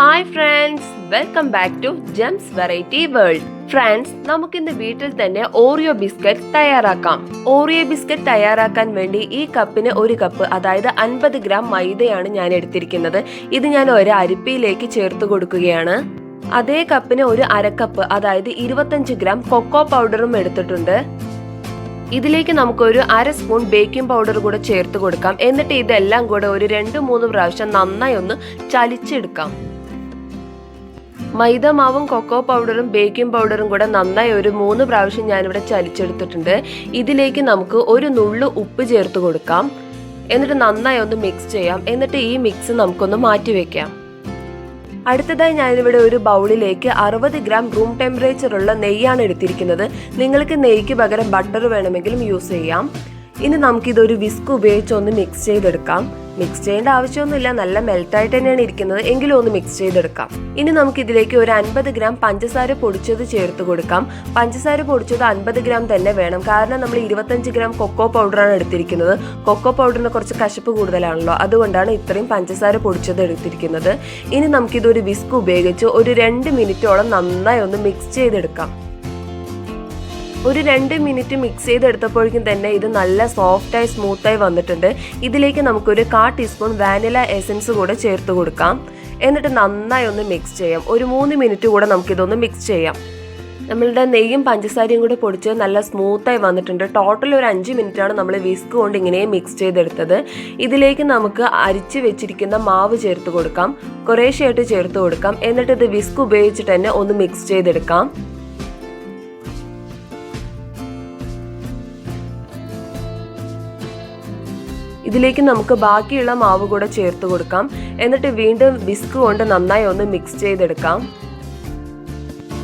Hi friends welcome back to gems variety world friends നമുക്കിന്ന് വീട്ടിൽ തന്നെ ഓറിയോ ബിസ്ക്കറ്റ് തയ്യാറാക്കാം. ഓറിയോ ബിസ്ക്കറ്റ് തയ്യാറാക്കാൻ വേണ്ടി ഈ കപ്പിന് ഒരു കപ്പ് അതായത് അൻപത് ഗ്രാം മൈദയാണ് ഞാൻ എടുത്തിരിക്കുന്നത്. ഇത് ഞാൻ ഒരു അരിപ്പിയിലേക്ക് ചേർത്ത് കൊടുക്കുകയാണ്. അതേ കപ്പിന് ഒരു അരക്കപ്പ് അതായത് ഇരുപത്തഞ്ച് ഗ്രാം കൊക്കോ പൗഡറും എടുത്തിട്ടുണ്ട്. ഇതിലേക്ക് നമുക്കൊരു അര സ്പൂൺ ബേക്കിംഗ് പൗഡർ കൂടെ ചേർത്ത് കൊടുക്കാം. എന്നിട്ട് ഇതെല്ലാം കൂടെ ഒരു രണ്ട് മൂന്ന് പ്രാവശ്യം നന്നായി ഒന്ന് ചലിച്ചെടുക്കാം. മൈദ മാവും കൊക്കോ പൗഡറും ബേക്കിംഗ് പൗഡറും കൂടെ നന്നായി ഒരു മൂന്ന് പ്രാവശ്യം ഞാനിവിടെ ചലിച്ചെടുത്തിട്ടുണ്ട്. ഇതിലേക്ക് നമുക്ക് ഒരു നുള്ളു ഉപ്പ് ചേർത്ത് കൊടുക്കാം. എന്നിട്ട് നന്നായി ഒന്ന് മിക്സ് ചെയ്യാം. എന്നിട്ട് ഈ മിക്സ് നമുക്കൊന്ന് മാറ്റി വെക്കാം. അടുത്തതായി ഞാനിവിടെ ഒരു ബൗളിലേക്ക് അറുപത് ഗ്രാം റൂം ടെമ്പറേച്ചറുള്ള നെയ്യാണ് എടുത്തിരിക്കുന്നത്. നിങ്ങൾക്ക് നെയ്ക്ക് പകരം ബട്ടർ വേണമെങ്കിലും യൂസ് ചെയ്യാം. ഇനി നമുക്കിതൊരു വിസ്ക് ഉപയോഗിച്ച് ഒന്ന് മിക്സ് ചെയ്തെടുക്കാം. മിക്സ് ചെയ്യേണ്ട ആവശ്യമൊന്നുമില്ല. നല്ല മെൽറ്റായിട്ട് തന്നെയാണ് ഇരിക്കുന്നത്. എങ്കിലും ഒന്ന് മിക്സ് ചെയ്തെടുക്കാം. ഇനി നമുക്ക് ഇതിലേക്ക് ഒരു അൻപത് ഗ്രാം പഞ്ചസാര പൊടിച്ചത് ചേർത്ത് കൊടുക്കാം. പഞ്ചസാര പൊടിച്ചത് അൻപത് ഗ്രാം തന്നെ വേണം. കാരണം നമ്മൾ ഇരുപത്തഞ്ച് ഗ്രാം കൊക്കോ പൗഡറാണ് എടുത്തിരിക്കുന്നത്. കൊക്കോ പൗഡറിന് കുറച്ച് കശപ്പ് കൂടുതലാണല്ലോ. അതുകൊണ്ടാണ് ഇത്രയും പഞ്ചസാര പൊടിച്ചത് എടുത്തിരിക്കുന്നത്. ഇനി നമുക്കിതൊരു വിസ്ക് ഉപയോഗിച്ച് ഒരു രണ്ട് മിനിറ്റോളം നന്നായി ഒന്ന് മിക്സ് ചെയ്തെടുക്കാം. ഒരു രണ്ട് മിനിറ്റ് മിക്സ് ചെയ്തെടുത്തപ്പോഴേക്കും തന്നെ ഇത് നല്ല സോഫ്റ്റായി സ്മൂത്തായി വന്നിട്ടുണ്ട്. ഇതിലേക്ക് നമുക്കൊരു കാ ടീസ്പൂൺ വാനില എസൻസ് കൂടെ ചേർത്ത് കൊടുക്കാം. എന്നിട്ട് നന്നായി ഒന്ന് മിക്സ് ചെയ്യാം. ഒരു മൂന്ന് മിനിറ്റ് കൂടെ നമുക്കിതൊന്ന് മിക്സ് ചെയ്യാം. നമ്മളുടെ നെയ്യും പഞ്ചസാരയും കൂടെ പൊടിച്ച് നല്ല സ്മൂത്തായി വന്നിട്ടുണ്ട്. ടോട്ടൽ ഒരു അഞ്ച് മിനിറ്റാണ് നമ്മൾ വിസ്ക് കൊണ്ട് ഇങ്ങനെ മിക്സ് ചെയ്തെടുത്തത്. ഇതിലേക്ക് നമുക്ക് അരിച്ച് വെച്ചിരിക്കുന്ന മാവ് ചേർത്ത് കൊടുക്കാം. കുറേശ്ശെയായിട്ട് ചേർത്ത് കൊടുക്കാം. എന്നിട്ട് ഇത് വിസ്ക് ഉപയോഗിച്ചിട്ട് തന്നെ ഒന്ന് മിക്സ് ചെയ്തെടുക്കാം. ഇതിലേക്ക് നമുക്ക് ബാക്കിയുള്ള മാവ് കൂടെ ചേർത്ത് കൊടുക്കാം. എന്നിട്ട് വീണ്ടും വിസ്ക് കൊണ്ട് നന്നായി ഒന്ന് മിക്സ് ചെയ്തെടുക്കാം.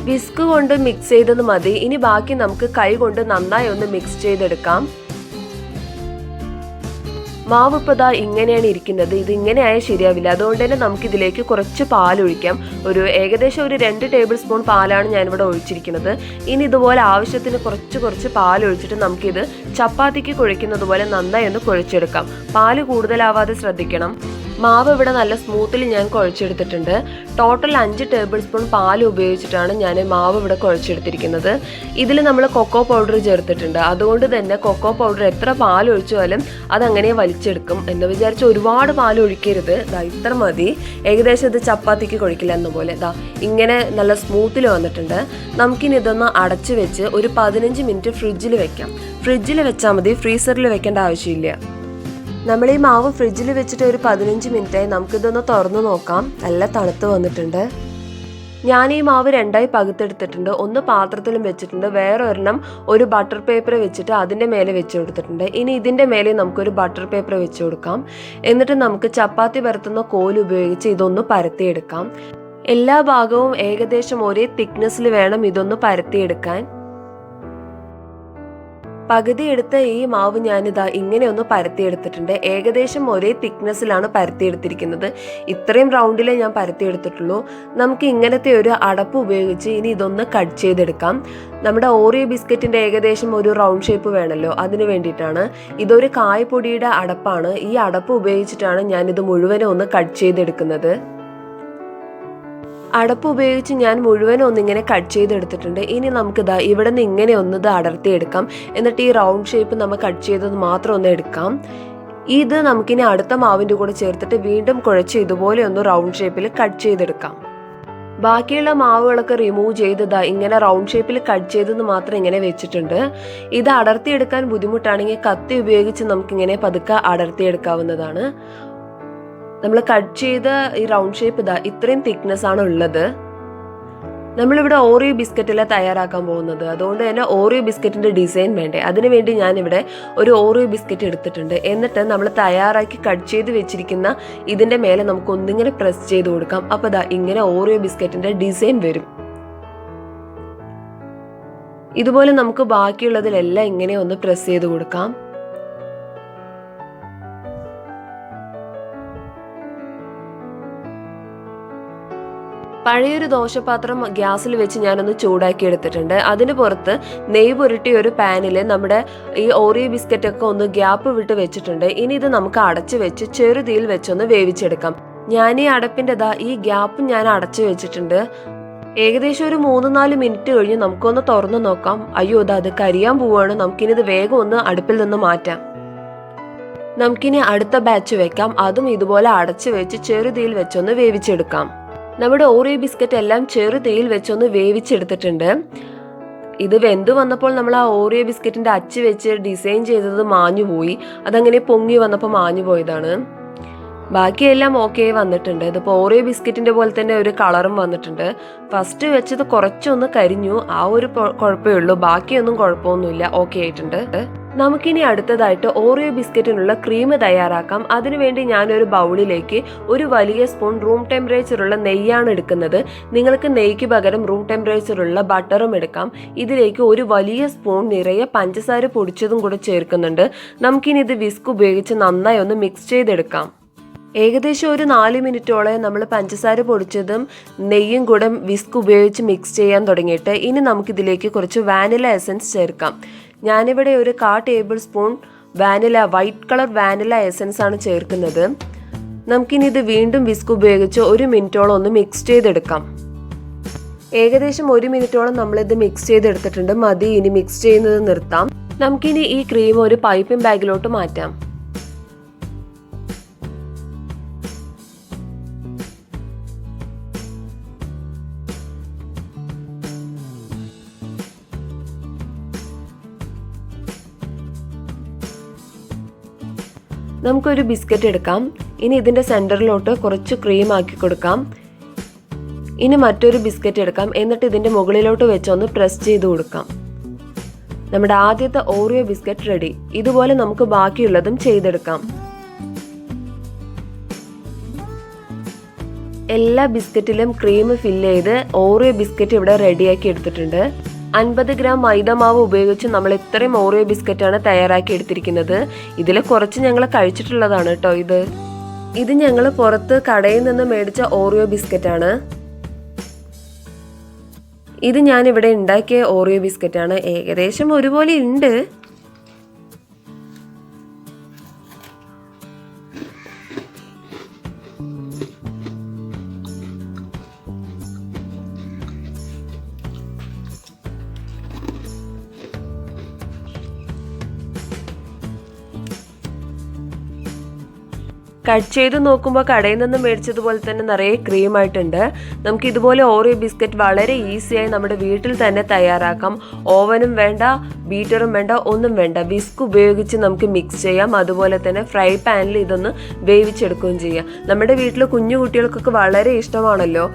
വിസ്ക് കൊണ്ട് മിക്സ് ചെയ്തത് മതി. ഇനി ബാക്കി നമുക്ക് കൈ കൊണ്ട് നന്നായി ഒന്ന് മിക്സ് ചെയ്തെടുക്കാം. മാവ് ഇപ്പോൾ ദാ ഇങ്ങനെയാണ് ഇരിക്കുന്നത്. ഇത് ഇങ്ങനെ ആയാൽ ശരിയാവില്ല. അതുകൊണ്ട് തന്നെ നമുക്കിതിലേക്ക് കുറച്ച് പാൽ ഒഴിക്കാം. ഒരു ഏകദേശം ഒരു രണ്ട് ടേബിൾ സ്പൂൺ പാലാണ് ഞാനിവിടെ ഒഴിച്ചിരിക്കുന്നത്. ഇനി ഇതുപോലെ ആവശ്യത്തിന് കുറച്ച് കുറച്ച് പാൽ ഒഴിച്ചിട്ട് നമുക്കിത് ചപ്പാത്തിക്ക് കുഴയ്ക്കുന്നത് പോലെ നന്നായി ഒന്ന് കുഴച്ചെടുക്കാം. പാൽ കൂടുതലാവാതെ ശ്രദ്ധിക്കണം. മാവ് ഇവിടെ നല്ല സ്മൂത്തിൽ ഞാൻ കുഴച്ചെടുത്തിട്ടുണ്ട്. ടോട്ടൽ അഞ്ച് ടേബിൾ സ്പൂൺ പാൽ ഉപയോഗിച്ചിട്ടാണ് ഞാൻ മാവ് ഇവിടെ കുഴച്ചെടുത്തിരിക്കുന്നത്. ഇതിൽ നമ്മൾ കൊക്കോ പൗഡർ ചേർത്തിട്ടുണ്ട്. അതുകൊണ്ട് തന്നെ കൊക്കോ പൗഡർ എത്ര പാൽ ഒഴിച്ചാലും അതങ്ങനെ വലിച്ചെടുക്കും എന്ന് വിചാരിച്ച് ഒരുപാട് പാൽ ഒഴിക്കരുത്. ദാ ഇത്ര മതി. ഏകദേശം ഇത് ചപ്പാത്തിക്ക് കുഴക്കില്ല എന്ന പോലെ. ദാ ഇങ്ങനെ നല്ല സ്മൂത്തിൽ വന്നിട്ടുണ്ട്. നമുക്കിനി ഇതൊന്ന് അടച്ചു വെച്ച് ഒരു പതിനഞ്ച് മിനിറ്റ് ഫ്രിഡ്ജിൽ വെക്കാം. ഫ്രിഡ്ജിൽ വെച്ചാൽ മതി. ഫ്രീസറിൽ വെക്കേണ്ട ആവശ്യമില്ല. നമ്മൾ ഈ മാവ് ഫ്രിഡ്ജിൽ വെച്ചിട്ട് ഒരു പതിനഞ്ച് മിനിറ്റായി നമുക്കിതൊന്ന് തുറന്നു നോക്കാം. നല്ല തണുത്ത് വന്നിട്ടുണ്ട്. ഞാൻ ഈ മാവ് രണ്ടായി പകുത്തെടുത്തിട്ടുണ്ട്. ഒന്ന് പാത്രത്തിലും വെച്ചിട്ടുണ്ട്. വേറെ ഒരെണ്ണം ഒരു ബട്ടർ പേപ്പർ വെച്ചിട്ട് അതിന്റെ മേലെ വെച്ച് കൊടുത്തിട്ടുണ്ട്. ഇനി ഇതിന്റെ മേലെ നമുക്കൊരു ബട്ടർ പേപ്പർ വെച്ച് കൊടുക്കാം. എന്നിട്ട് നമുക്ക് ചപ്പാത്തി പരത്തുന്ന കോൽ ഉപയോഗിച്ച് ഇതൊന്ന് പരത്തിയെടുക്കാം. എല്ലാ ഭാഗവും ഏകദേശം ഒരേ തിക്നെസ്സിൽ വേണം ഇതൊന്ന് പരത്തിയെടുക്കാൻ. പകുതി എടുത്ത ഈ മാവ് ഞാനിതാ ഇങ്ങനെ ഒന്ന് പരത്തിയെടുത്തിട്ടുണ്ട്. ഏകദേശം ഒരേ തിക്നെസ്സിലാണ് പരത്തിയെടുത്തിരിക്കുന്നത്. ഇത്രയും റൗണ്ടിലേ ഞാൻ പരത്തിയെടുത്തിട്ടുള്ളൂ. നമുക്ക് ഇങ്ങനത്തെ ഒരു അടപ്പ് ഉപയോഗിച്ച് ഇനി ഇതൊന്ന് കട്ട് ചെയ്തെടുക്കാം. നമ്മുടെ ഓറിയോ ബിസ്ക്കറ്റിന്റെ ഏകദേശം ഒരു റൗണ്ട് ഷേപ്പ് വേണമല്ലോ അതിന് വേണ്ടിയിട്ടാണ്. ഇതൊരു കായ്പൊടിയുടെ അടപ്പാണ്. ഈ അടപ്പ് ഉപയോഗിച്ചിട്ടാണ് ഞാനിത് മുഴുവനും ഒന്ന് കട്ട് ചെയ്തെടുക്കുന്നത്. അടപ്പ് ഉപയോഗിച്ച് ഞാൻ മുഴുവൻ ഒന്നിങ്ങനെ കട്ട് ചെയ്തെടുത്തിട്ടുണ്ട്. ഇനി നമുക്കിതാ ഇവിടെ നിന്ന് ഇങ്ങനെ ഒന്ന് ഇത് അടർത്തിയെടുക്കാം. എന്നിട്ട് ഈ റൗണ്ട് ഷേപ്പ് നമ്മൾ കട്ട് ചെയ്തത് മാത്രം ഒന്ന് എടുക്കാം. ഇത് നമുക്കിനി അടുത്ത മാവിന്റെ കൂടെ ചേർത്തിട്ട് വീണ്ടും കുഴച്ച് ഇതുപോലെ ഒന്ന് റൗണ്ട് ഷേപ്പിൽ കട്ട് ചെയ്തെടുക്കാം. ബാക്കിയുള്ള മാവുകളൊക്കെ റിമൂവ് ചെയ്തതാ ഇങ്ങനെ റൗണ്ട് ഷേപ്പിൽ കട്ട് ചെയ്തെന്ന് മാത്രം ഇങ്ങനെ വെച്ചിട്ടുണ്ട്. ഇത് അടർത്തിയെടുക്കാൻ ബുദ്ധിമുട്ടാണെങ്കിൽ കത്തി ഉപയോഗിച്ച് നമുക്കിങ്ങനെ പതുക്കെ അടർത്തിയെടുക്കാവുന്നതാണ്. നമ്മൾ കട്ട് ചെയ്ത ഈ റൗണ്ട് ഷേപ്പ് ഇതാ ഇത്രയും തിക്നെസ് ആണ് ഉള്ളത്. നമ്മളിവിടെ ഓറിയോ ബിസ്ക്കറ്റിലെ തയ്യാറാക്കാൻ പോകുന്നത്. അതുകൊണ്ട് തന്നെ ഓറിയോ ബിസ്ക്കറ്റിന്റെ ഡിസൈൻ വേണ്ടേ. അതിനുവേണ്ടി ഞാനിവിടെ ഒരു ഓറിയോ ബിസ്ക്കറ്റ് എടുത്തിട്ടുണ്ട്. എന്നിട്ട് നമ്മൾ തയ്യാറാക്കി കട്ട് ചെയ്ത് വെച്ചിരിക്കുന്ന ഇതിന്റെ മേലെ നമുക്ക് ഒന്നിങ്ങനെ പ്രസ് ചെയ്ത് കൊടുക്കാം. അപ്പോൾ ദാ ഇങ്ങനെ ഓറിയോ ബിസ്ക്കറ്റിന്റെ ഡിസൈൻ വരും. ഇതുപോലെ നമുക്ക് ബാക്കിയുള്ളതിലെല്ലാം ഇങ്ങനെ ഒന്ന് പ്രസ് ചെയ്ത് കൊടുക്കാം. പഴയൊരു ദോശപാത്രം ഗ്യാസിൽ വെച്ച് ഞാനൊന്ന് ചൂടാക്കി എടുത്തിട്ടുണ്ട് അതിന് പുറത്ത് നെയ് പുരട്ടിയ ഒരു പാനിൽ നമ്മുടെ ഈ ഓറിയോ ബിസ്ക്കറ്റ് ഒക്കെ ഒന്ന് ഗ്യാപ്പ് വിട്ട് വെച്ചിട്ടുണ്ട്. ഇനി ഇത് നമുക്ക് അടച്ചു വെച്ച് ചെറുതീയിൽ വെച്ചൊന്ന് വേവിച്ചെടുക്കാം. ഞാൻ ഈ അടപ്പിന്റെ ദാ ഈ ഗ്യാപ്പ് ഞാൻ അടച്ചു വെച്ചിട്ടുണ്ട്. ഏകദേശം ഒരു മൂന്ന് നാല് മിനിറ്റ് കഴിഞ്ഞ് നമുക്കൊന്ന് തുറന്നു നോക്കാം. അയ്യോ ഇതാ അത് കരിയാൻ പോവുകയാണ് നമുക്കിനി ഇത് വേഗം ഒന്ന് അടുപ്പിൽ നിന്ന് മാറ്റാം. നമുക്കിനി അടുത്ത ബാച്ച് വെക്കാം. അതും ഇതുപോലെ അടച്ചു വെച്ച് ചെറുതീയിൽ വെച്ചൊന്ന് വേവിച്ചെടുക്കാം. നമ്മുടെ ഓറിയോ ബിസ്ക്കറ്റ് എല്ലാം ചെറു തീയിൽ വെച്ചൊന്ന് വേവിച്ചെടുത്തിട്ടുണ്ട്. ഇത് വെന്തു വന്നപ്പോൾ നമ്മൾ ആ ഓറിയോ ബിസ്ക്കറ്റിന്റെ അച്ച് വെച്ച് ഡിസൈൻ ചെയ്തത് മാഞ്ഞു പോയി. അതങ്ങനെ പൊങ്ങി വന്നപ്പോൾ മാഞ്ഞു പോയതാണ്. ബാക്കിയെല്ലാം ഓക്കെ വന്നിട്ടുണ്ട്. ഇതിപ്പോൾ ഓറിയോ ബിസ്ക്കറ്റിന്റെ പോലെ തന്നെ ഒരു കളറും വന്നിട്ടുണ്ട്. ഫസ്റ്റ് വെച്ചത് കുറച്ചൊന്ന് കരിഞ്ഞു. ആ ഒരു കുഴപ്പമേ ഉള്ളൂ. ബാക്കിയൊന്നും കുഴപ്പമൊന്നുമില്ല. ഓക്കെ ആയിട്ടുണ്ട്. നമുക്കിനി അടുത്തതായിട്ട് ഓറിയോ ബിസ്ക്കറ്റിനുള്ള ക്രീം തയ്യാറാക്കാം. അതിനുവേണ്ടി ഞാനൊരു ബൗളിലേക്ക് ഒരു വലിയ സ്പൂൺ റൂം ടെമ്പറേച്ചറുള്ള നെയ്യാണ് എടുക്കുന്നത്. നിങ്ങൾക്ക് നെയ്ക്ക് പകരം റൂം ടെമ്പറേച്ചറുള്ള ബട്ടറും എടുക്കാം. ഇതിലേക്ക് ഒരു വലിയ സ്പൂൺ നിറയെ പഞ്ചസാര പൊടിച്ചതും കൂടെ ചേർക്കുന്നുണ്ട്. നമുക്കിനി ഇത് വിസ്ക് ഉപയോഗിച്ച് നന്നായി ഒന്ന് മിക്സ് ചെയ്തെടുക്കാം. ഏകദേശം ഒരു നാല് മിനിറ്റോളം നമ്മൾ പഞ്ചസാര പൊടിച്ചതും നെയ്യും കൂടെ വിസ്ക് ഉപയോഗിച്ച് മിക്സ് ചെയ്യാൻ തുടങ്ങിയിട്ട് ഇനി നമുക്കിതിലേക്ക് കുറച്ച് വാനില എസൻസ് ചേർക്കാം. ഞാനിവിടെ ഒരു കാ tablespoon vanilla white colour vanilla essence ആണ് ചേർക്കുന്നത്. നമുക്കിനി ഇത് വീണ്ടും വിസ്ക് ഉപയോഗിച്ച് ഒരു മിനിറ്റോളം ഒന്ന് മിക്സ് ചെയ്തെടുക്കാം. ഏകദേശം ഒരു മിനിറ്റോളം നമ്മളിത് മിക്സ് ചെയ്തെടുത്തിട്ടുണ്ട്. മതി ഇനി മിക്സ് ചെയ്യുന്നത് നിർത്താം. നമുക്കിനി ഈ ക്രീം ഒരു പൈപ്പിംഗ് ബാഗിലോട്ട് മാറ്റാം. നമുക്കൊരു ബിസ്ക്കറ്റ് എടുക്കാം. ഇനി ഇതിന്റെ സെന്ററിലോട്ട് കുറച്ച് ക്രീം ആക്കി കൊടുക്കാം. ഇനി മറ്റൊരു ബിസ്ക്കറ്റ് എടുക്കാം. എന്നിട്ട് ഇതിന്റെ മുകളിലോട്ട് വെച്ചൊന്ന് പ്രസ് ചെയ്ത് കൊടുക്കാം. നമ്മുടെ ആദ്യത്തെ ഓറിയോ ബിസ്ക്കറ്റ് റെഡി ഇതുപോലെ നമുക്ക് ബാക്കിയുള്ളതും ചെയ്തെടുക്കാം. എല്ലാ ബിസ്ക്കറ്റിലും ക്രീം ഫില്ല് ചെയ്ത് ഓറിയോ ബിസ്ക്കറ്റ് ഇവിടെ റെഡിയാക്കി എടുത്തിട്ടുണ്ട്. അൻപത് ഗ്രാം മൈദ മാവ് ഉപയോഗിച്ച് നമ്മൾ ഇത്രയും ഓറിയോ ബിസ്ക്കറ്റാണ് തയ്യാറാക്കി എടുത്തിരിക്കുന്നത്. ഇതിൽ കുറച്ച് ഞങ്ങൾ കഴിച്ചിട്ടുള്ളതാണ് കേട്ടോ ഇത്. ഇത് ഞങ്ങൾ പുറത്ത് കടയിൽ നിന്ന് മേടിച്ച ഓറിയോ ബിസ്ക്കറ്റാണ്. ഇത് ഞാനിവിടെ ഉണ്ടാക്കിയ ഓറിയോ ബിസ്ക്കറ്റാണ്. ഏകദേശം ഒരുപോലെ ഉണ്ട്. കട്ട് ചെയ്ത് നോക്കുമ്പോൾ കടയിൽ നിന്ന് മേടിച്ചതുപോലെ തന്നെ നിറയെ ക്രീമായിട്ടുണ്ട്. നമുക്ക് ഇതുപോലെ ഓറിയോ ബിസ്ക്കറ്റ് വളരെ ഈസിയായി നമ്മുടെ വീട്ടിൽ തന്നെ തയ്യാറാക്കാം. ഓവനും വേണ്ട ബീറ്ററും വേണ്ട ഒന്നും വേണ്ട. വിസ്ക് ഉപയോഗിച്ച് നമുക്ക് മിക്സ് ചെയ്യാം. അതുപോലെ തന്നെ ഫ്രൈ പാനിൽ ഇതൊന്ന് വേവിച്ചെടുക്കുകയും ചെയ്യാം. നമ്മുടെ വീട്ടിൽ കുഞ്ഞു കുട്ടികൾക്കൊക്കെ വളരെ ഇഷ്ടമാണല്ലോ.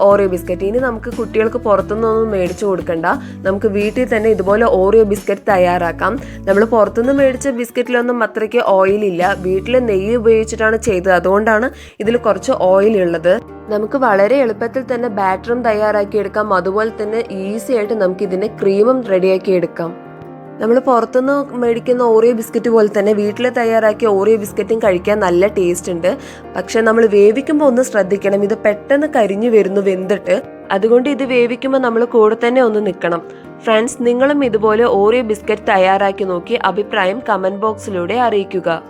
ഓറിയോ ബിസ്ക്കറ്റ് ഇനി നമുക്ക് കുട്ടികൾക്ക് പുറത്തുനിന്നൊന്നും മേടിച്ചു കൊടുക്കണ്ട. നമുക്ക് വീട്ടിൽ തന്നെ ഇതുപോലെ ഓറിയോ ബിസ്ക്കറ്റ് തയ്യാറാക്കാം. നമ്മൾ പുറത്തുനിന്ന് മേടിച്ച ബിസ്ക്കറ്റിലൊന്നും അത്രയ്ക്ക് ഓയിൽ ഇല്ല. വീട്ടിൽ നെയ്യ് ഉപയോഗിച്ചിട്ടാണ് ചെയ്തത്. അതുകൊണ്ടാണ് ഇതിൽ കുറച്ച് ഓയിൽ ഉള്ളത്. നമുക്ക് വളരെ എളുപ്പത്തിൽ തന്നെ ബാറ്ററും തയ്യാറാക്കി എടുക്കാം. അതുപോലെ തന്നെ ഈസി ആയിട്ട് നമുക്ക് ഇതിന്റെ ക്രീമും റെഡിയാക്കി എടുക്കാം. നമ്മൾ പുറത്തുനിന്ന് മേടിക്കുന്ന ഓറിയോ ബിസ്ക്കറ്റ് പോലെ തന്നെ വീട്ടിൽ തയ്യാറാക്കിയ ഓറിയോ ബിസ്ക്കറ്റും കഴിക്കാൻ നല്ല ടേസ്റ്റ് ഉണ്ട്. പക്ഷെ നമ്മൾ വേവിക്കുമ്പോൾ ഒന്ന് ശ്രദ്ധിക്കണം. ഇത് പെട്ടെന്ന് കരിഞ്ഞു വരുന്നു വെന്തിട്ട്. അതുകൊണ്ട് ഇത് വേവിക്കുമ്പോൾ നമ്മൾ കൂടെ തന്നെ ഒന്ന് നിൽക്കണം ഫ്രണ്ട്സ് നിങ്ങളും ഇതുപോലെ ഓറിയോ ബിസ്ക്കറ്റ് തയ്യാറാക്കി നോക്കി അഭിപ്രായം കമന്റ് ബോക്സിലൂടെ അറിയിക്കുക.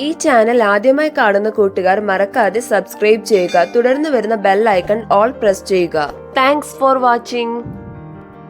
ഈ ചാനൽ ആദ്യമായി കാണുന്ന കൂട്ടുകാർ മറക്കാതെ സബ്സ്ക്രൈബ് ചെയ്യുക. തുടർന്ന് വരുന്ന ബെൽ ഐക്കൺ ഓൾ പ്രസ് ചെയ്യുക. Thanks for watching